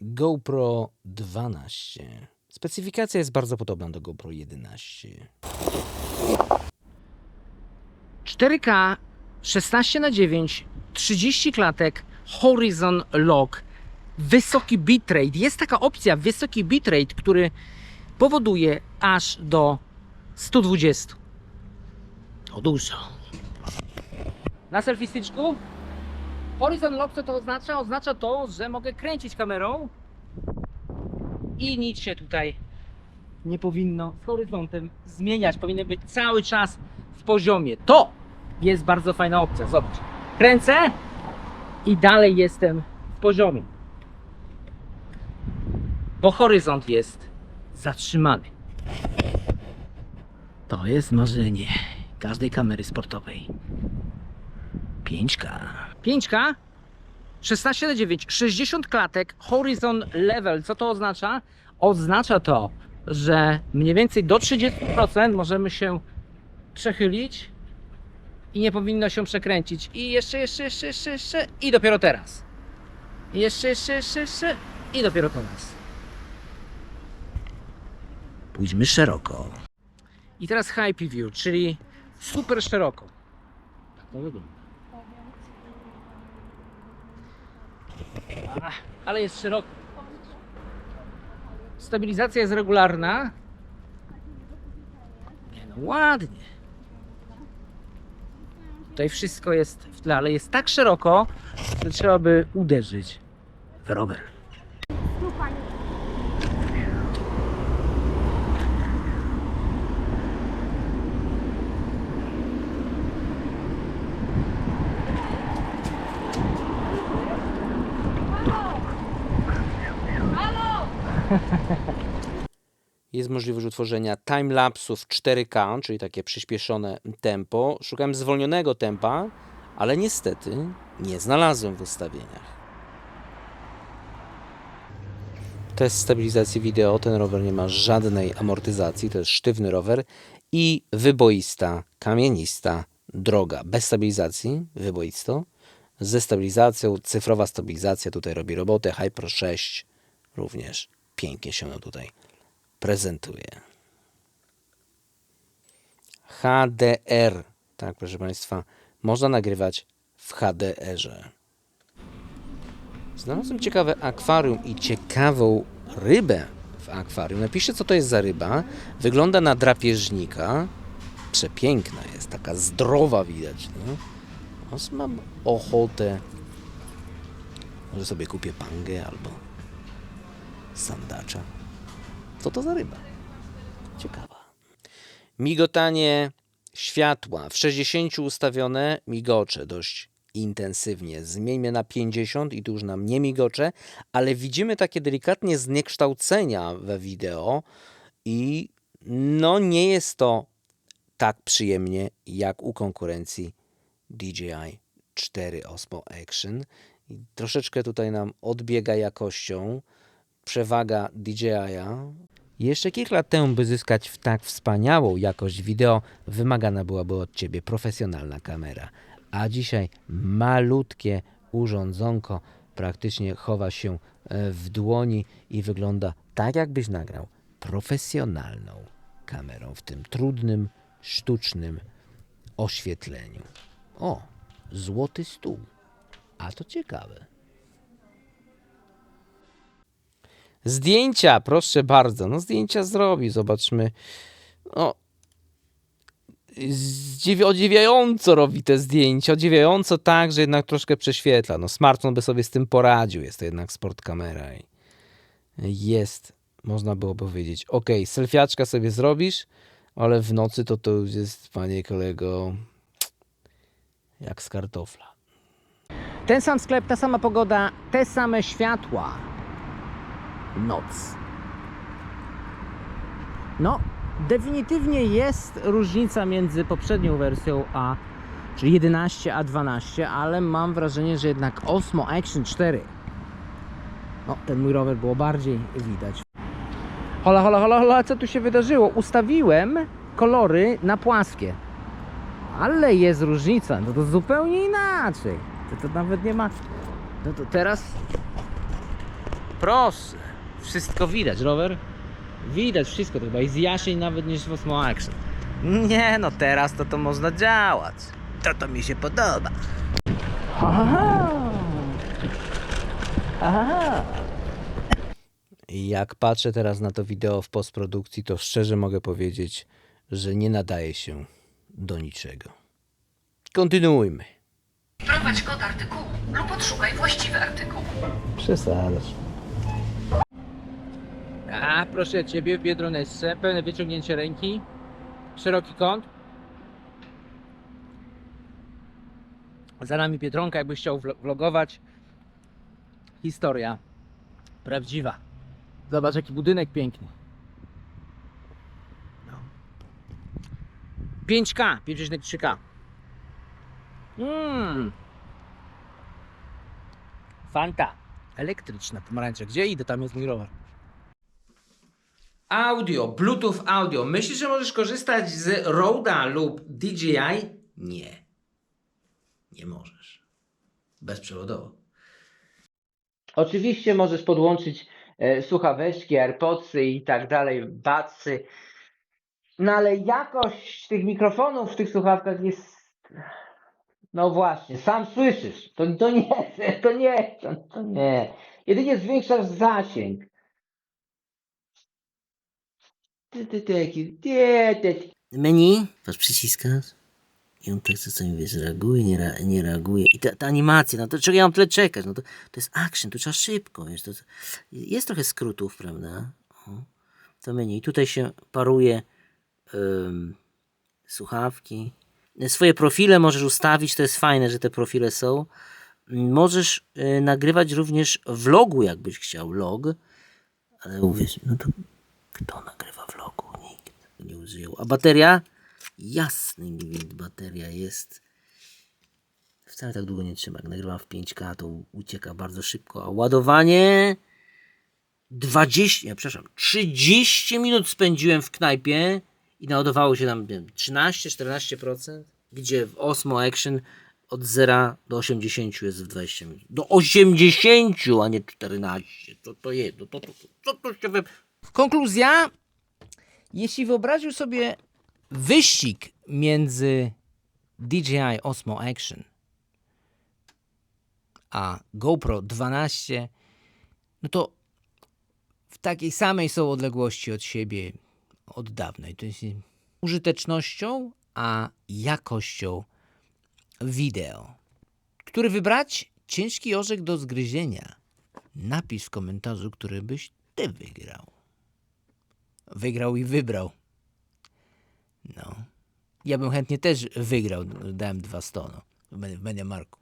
GoPro 12. Specyfikacja jest bardzo podobna do GoPro 11. 4K 16 na 9 30 klatek Horizon Lock wysoki bitrate. Jest taka opcja wysoki bitrate, który powoduje aż do 120. To dużo. Na selfie styczku Horizon Lock co to oznacza? Oznacza to, że mogę kręcić kamerą i nic się tutaj nie powinno z horyzontem zmieniać. Powinien być cały czas w poziomie. To jest bardzo fajna opcja. Zobacz. Kręcę i dalej jestem w poziomie. Bo horyzont jest zatrzymany. To jest marzenie każdej kamery sportowej. 5K. 5K 16 na 9, 60 klatek, horizon level. Co to oznacza? Oznacza to, że mniej więcej do 30% możemy się przechylić i nie powinno się przekręcić. I jeszcze, jeszcze, jeszcze, jeszcze, jeszcze i dopiero teraz. Jeszcze, jeszcze, jeszcze, jeszcze i dopiero teraz. Pójdźmy szeroko. I teraz high view, czyli super szeroko. Tak to wygląda. Ale jest szeroko. Stabilizacja jest regularna. Nie no, ładnie. Tutaj wszystko jest w tle, ale jest tak szeroko, że trzeba by uderzyć w rower. Jest możliwość utworzenia timelapsów 4K, czyli takie przyspieszone tempo. Szukałem zwolnionego tempa, ale niestety nie znalazłem w ustawieniach. Test stabilizacji wideo. Ten rower nie ma żadnej amortyzacji. To jest sztywny rower i wyboista, kamienista droga bez stabilizacji, wyboisto. Ze stabilizacją, cyfrowa stabilizacja tutaj robi robotę. Hyper 6 również pięknie się tutaj prezentuje. HDR. Tak, proszę Państwa, można nagrywać w HDR-ze. Znalazłem ciekawe akwarium i ciekawą rybę w akwarium. Napiszcie, co to jest za ryba. Wygląda na drapieżnika. Przepiękna jest, taka zdrowa widać. No. Mam ochotę. Może sobie kupię pangę albo sandacza. Co to za ryba? Ciekawa. Migotanie światła. W 60 ustawione migocze dość intensywnie. Zmieńmy na 50 i tu już nam nie migocze, ale widzimy takie delikatnie zniekształcenia we wideo i no nie jest to tak przyjemnie jak u konkurencji DJI 4 Osmo Action. I troszeczkę tutaj nam odbiega jakością przewaga DJI-a. Jeszcze kilka lat temu, by zyskać w tak wspaniałą jakość wideo, wymagana byłaby od Ciebie profesjonalna kamera. A dzisiaj malutkie urządzonko praktycznie chowa się e, w dłoni i wygląda tak, jakbyś nagrał profesjonalną kamerą w tym trudnym, sztucznym oświetleniu. O, złoty stół. A to ciekawe. Zdjęcia, proszę bardzo. No zdjęcia zrobi, zobaczmy. No, zdziwi- odziwiająco robi te zdjęcia. Odziwiająco tak, że jednak troszkę prześwietla. No smartfon by sobie z tym poradził. Jest to jednak sport kamera. I jest, można było powiedzieć, ok, selfiaczka sobie zrobisz, ale w nocy to to już jest, panie kolego, jak z kartofla. Ten sam sklep, ta sama pogoda, te same światła noc. No, definitywnie jest różnica między poprzednią wersją a czyli 11 a 12, ale mam wrażenie, że jednak Osmo Action 4 no, ten mój rower było bardziej widać. Hola, hola, hola, hola, co tu się wydarzyło? Ustawiłem kolory na płaskie. Ale jest różnica, no to zupełnie inaczej. To, to nawet nie ma... No to teraz proszę. Wszystko widać, rower? Widać wszystko, to chyba jest jaśniej nawet niż w Osmo Action. Nie no, teraz to to można działać. To to mi się podoba. Jak patrzę teraz na to wideo w postprodukcji, to szczerze mogę powiedzieć, że nie nadaje się do niczego. Kontynuujmy. Wprowadź kod artykułu lub odszukaj właściwy artykuł. Przesadzasz. A, proszę Ciebie w Biedroneczce, pełne wyciągnięcie ręki, szeroki kąt. Za nami Biedronka, jakbyś chciał vlo- vlogować. Historia prawdziwa. Zobacz jaki budynek piękny. No. 5K, 5,3K. Mmm. Fanta. Elektryczna pomarańcza. Gdzie idę? Tam jest mój rower. Audio, Bluetooth audio. Myślisz, że możesz korzystać z Roda lub DJI? Nie. Nie możesz. Bezprzewodowo. Oczywiście możesz podłączyć e, słuchaweczki, AirPodsy i tak dalej, batsy. No ale jakość tych mikrofonów w tych słuchawkach jest no właśnie, sam słyszysz. To, to nie, to nie, to, to nie. Jedynie zwiększasz zasięg. Ty, ty, ty, jaki- ty, ty. Menu, patrz, przyciskasz i on tak czasami, wiesz, reaguje, nie, rea- nie reaguje. I ta, ta animacja, no to czego ja mam tyle czekać? No to, to jest action, tu trzeba szybko, wiesz, to, to jest trochę skrótów, prawda? O, to menu. Tutaj się paruje em, słuchawki. Swoje profile możesz ustawić, to jest fajne, że te profile są. Możesz y, nagrywać również vlogu, jakbyś chciał, log. Ale uwierz, no to kto nagrywa vlogu? Nikt nie użył. A bateria? Jasny gwint, bateria jest. Wcale tak długo nie trzyma. Jak nagrywam w 5K, to ucieka bardzo szybko. A ładowanie 20, ja przepraszam, 30 minut spędziłem w knajpie i naładowało się tam nie wiem, 13-14%, gdzie w Osmo Action od 0 do 80 jest w 20 minut. Do 80, a nie 14. Co to jest? No to, to, to, co to się wy... Konkluzja. Jeśli wyobraził sobie wyścig między DJI Osmo Action a GoPro 12, no to w takiej samej są odległości od siebie od dawna. I to jest użytecznością, a jakością wideo. Który wybrać? Ciężki orzech do zgryzienia. Napisz w komentarzu, który byś ty wygrał. Wygrał i wybrał. No. Ja bym chętnie też wygrał. Dałem dwa stono w Medi- w Mediamarku.